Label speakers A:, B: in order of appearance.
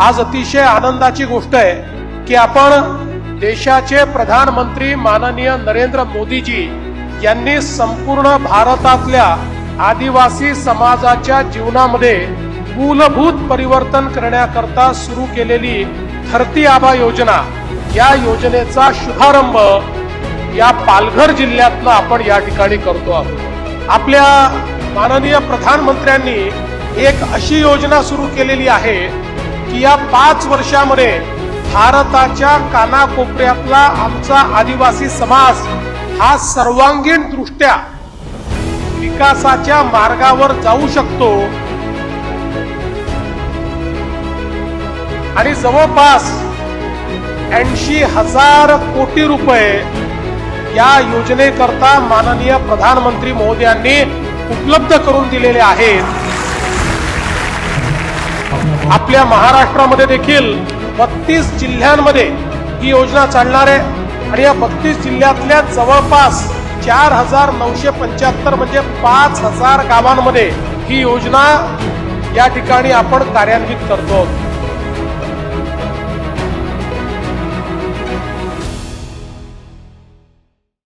A: आज अतिशय आनंदाची गोष्ट आहे की आपण देशाचे प्रधानमंत्री माननीय नरेंद्र मोदीजी यांनी संपूर्ण भारतातल्या आदिवासी समाजाच्या जीवनामध्ये मूलभूत परिवर्तन करण्याकरता सुरू केलेली धरती आबा योजना. या योजनेचा शुभारंभ या पालघर जिल्ह्यातनं आपण या ठिकाणी करतो आहोत. आपल्या माननीय प्रधानमंत्र्यांनी एक अशी योजना सुरू केलेली आहे की या पाच वर्षामध्ये भारताच्या कानाकोपऱ्यातला आमचा आदिवासी समाज हा सर्वांगीण दृष्ट्या विकासाच्या मार्गावर जाऊ शकतो. आणि जवळपास ऐंशी हजार कोटी रुपये या योजनेकरता माननीय प्रधानमंत्री महोदयांनी उपलब्ध करून दिलेले आहेत. आपल्या महाराष्ट्रामध्ये देखील बत्तीस जिल्ह्यांमध्ये ही योजना चालणार आहे. आणि या बत्तीस जिल्ह्यातल्या जवळपास चार हजार नऊशे पंच्याहत्तर म्हणजे पाच हजार गावांमध्ये ही योजना या ठिकाणी आपण कार्यान्वित करतो.